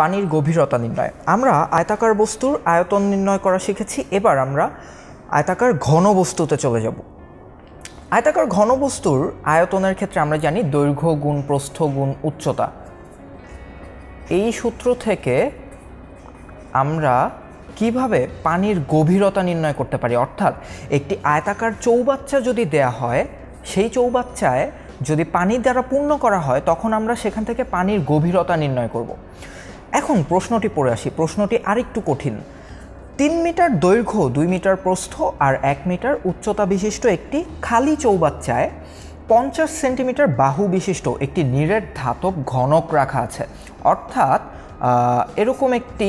পানির গভীরতা নির্ণয়। আমরা আয়তাকার বস্তুর আয়তন নির্ণয় করা শিখেছি, এবার আমরা আয়তাকার ঘন বস্তুতে চলে যাব। আয়তাকার ঘন বস্তুর আয়তনের ক্ষেত্রে আমরা জানি দৈর্ঘ্য গুণ, প্রস্থ গুণ, উচ্চতা। এই সূত্র থেকে আমরা কীভাবে পানির গভীরতা নির্ণয় করতে পারি? অর্থাৎ একটি আয়তাকার চৌবাচ্চা যদি দেয়া হয়, সেই চৌবাচ্চায় যদি পানি দ্বারা পূর্ণ করা হয়, তখন আমরা সেখান থেকে পানির গভীরতা নির্ণয় করব। এখন প্রশ্নটি পড়ে আসি, প্রশ্নটি আরেকটু কঠিন। তিন মিটার দৈর্ঘ্য, দুই মিটার প্রস্থ আর এক মিটার উচ্চতা বিশিষ্ট একটি খালি চৌবাচ্চায় পঞ্চাশ সেন্টিমিটার বাহু বিশিষ্ট একটি নিরেট ধাতব ঘনক রাখা আছে। অর্থাৎ এরকম একটি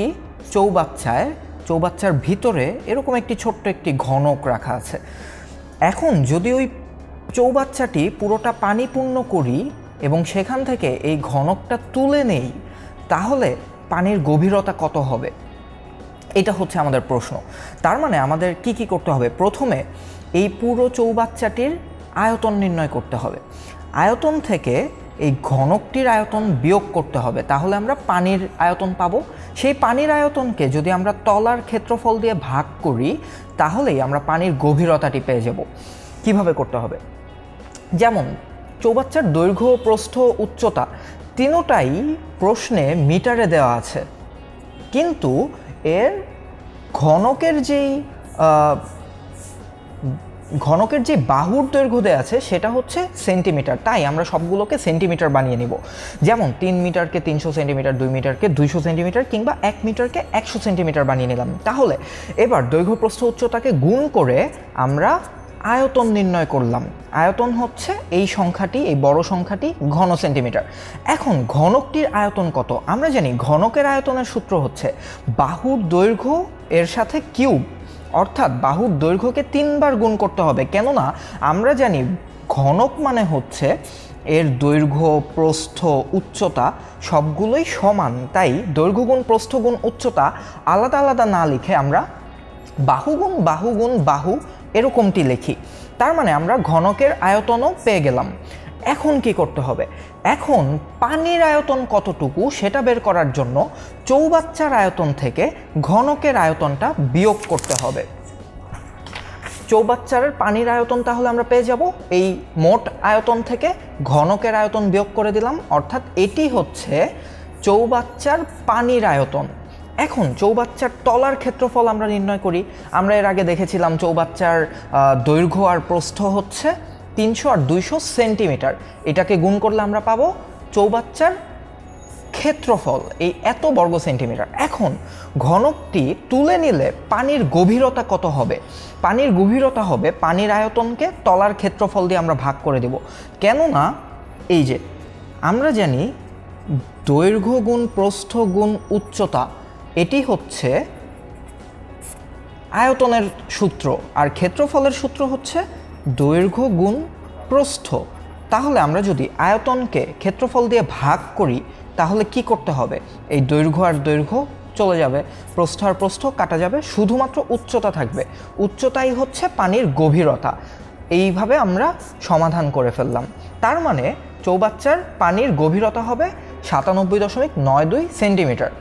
চৌবাচ্চায়, চৌবাচ্চার ভিতরে এরকম একটি ছোট্ট একটি ঘনক রাখা আছে। এখন যদি ওই চৌবাচ্চাটি পুরোটা পানিপূর্ণ করি এবং সেখান থেকে এই ঘনকটা তুলে নেই, তাহলে পানির গভীরতা কত হবে? এটা হচ্ছে আমাদের প্রশ্ন। তার মানে আমাদের কি কি করতে হবে? প্রথমে এই পুরো চৌবাচ্চাটির আয়তন নির্ণয় করতে হবে। আয়তন থেকে এই ঘনকটির আয়তন বিয়োগ করতে হবে। তাহলে আমরা পানির আয়তন পাবো। সেই পানির আয়তনকে যদি আমরা তলার ক্ষেত্রফল দিয়ে ভাগ করি, তাহলেই আমরা পানির গভীরতাটি পেয়ে যাব। কীভাবে করতে হবে? যেমন, চৌবাচ্চার দৈর্ঘ্য, প্রস্থ, উচ্চতা তিনোটাই প্রশ্নে মিটারে দেওয়া আছে। কিন্তু এর ঘনকের যেই ঘনকের যে বাহুর দৈর্ঘ্য দেওয়া আছে, সেটা হচ্ছে সেন্টিমিটার। তাই আমরা সবগুলোকে সেন্টিমিটার বানিয়ে নিব। যেমন তিন মিটারকে তিনশো সেন্টিমিটার, দুই মিটারকে দুইশো সেন্টিমিটার কিংবা এক মিটারকে একশো সেন্টিমিটার বানিয়ে নিলাম। তাহলে এবার দৈর্ঘ্য প্রস্থ উচ্চতাকে গুণ করে আমরা আয়তন নির্ণয় করলাম। আয়তন হচ্ছে এই সংখ্যাটি, এই বড় সংখ্যাটি ঘন সেন্টিমিটার। এখন ঘনকটির আয়তন কত? আমরা জানি ঘনকের আয়তনের সূত্র হচ্ছে বাহুর দৈর্ঘ্য এর সাথে কিউব। অর্থাৎ বাহুর দৈর্ঘ্যকে তিনবার গুণ করতে হবে। কেননা আমরা জানি ঘনক মানে হচ্ছে এর দৈর্ঘ্য, প্রস্থ, উচ্চতা সবগুলোই সমান। তাই দৈর্ঘ্য গুণ, প্রস্থ গুণ, উচ্চতা আলাদা আলাদা না লিখে আমরা বাহুগুণ বাহুগুণ বাহু এরকমটি লিখি। তার মানে আমরা ঘনকের আয়তনও পেয়ে গেলাম। এখন কি করতে হবে? এখন পানির আয়তন কতটুকু সেটা বের করার জন্য চৌবাচ্চার আয়তন থেকে ঘনকের আয়তনটা বিয়োগ করতে হবে। চৌবাচ্চার পানির আয়তন তাহলে আমরা পেয়ে যাব। এই মোট আয়তন থেকে ঘনকের আয়তন বিয়োগ করে দিলাম। অর্থাৎ এটি হচ্ছে চৌবাচ্চার পানির আয়তন। এখন চৌবাচ্চার তলার ক্ষেত্রফল আমরা নির্ণয় করি। আমরা এর আগে দেখেছিলাম চৌবাচ্চার দৈর্ঘ্য আর প্রস্থ হচ্ছে তিনশো আর দুইশো সেন্টিমিটার। এটাকে গুণ করলে আমরা পাবো চৌবাচ্চার ক্ষেত্রফল, এই এত বর্গ সেন্টিমিটার। এখন ঘনকটি তুলে নিলে পানির গভীরতা কত হবে? পানির গভীরতা হবে পানির আয়তনকে তলার ক্ষেত্রফল দিয়ে আমরা ভাগ করে দেব। কেননা এই যে আমরা জানি দৈর্ঘ্য গুণ প্রস্থ গুণ উচ্চতা এটি হচ্ছে আয়তনের সূত্র, আর ক্ষেত্রফলের সূত্র হচ্ছে দৈর্ঘ্য গুণ প্রস্থ। তাহলে আমরা যদি আয়তনকে ক্ষেত্রফল দিয়ে ভাগ করি, তাহলে কি করতে হবে? এই দৈর্ঘ্য আর দৈর্ঘ্য চলে যাবে, প্রস্থ আর প্রস্থ কাটা যাবে, শুধুমাত্র উচ্চতা থাকবে। উচ্চতাই হচ্ছে পানির গভীরতা। এইভাবে আমরা সমাধান করে ফেললাম। তার মানে চৌবাচ্চার পানির গভীরতা হবে সাতানব্বই দশমিক নয় দুই সেন্টিমিটার।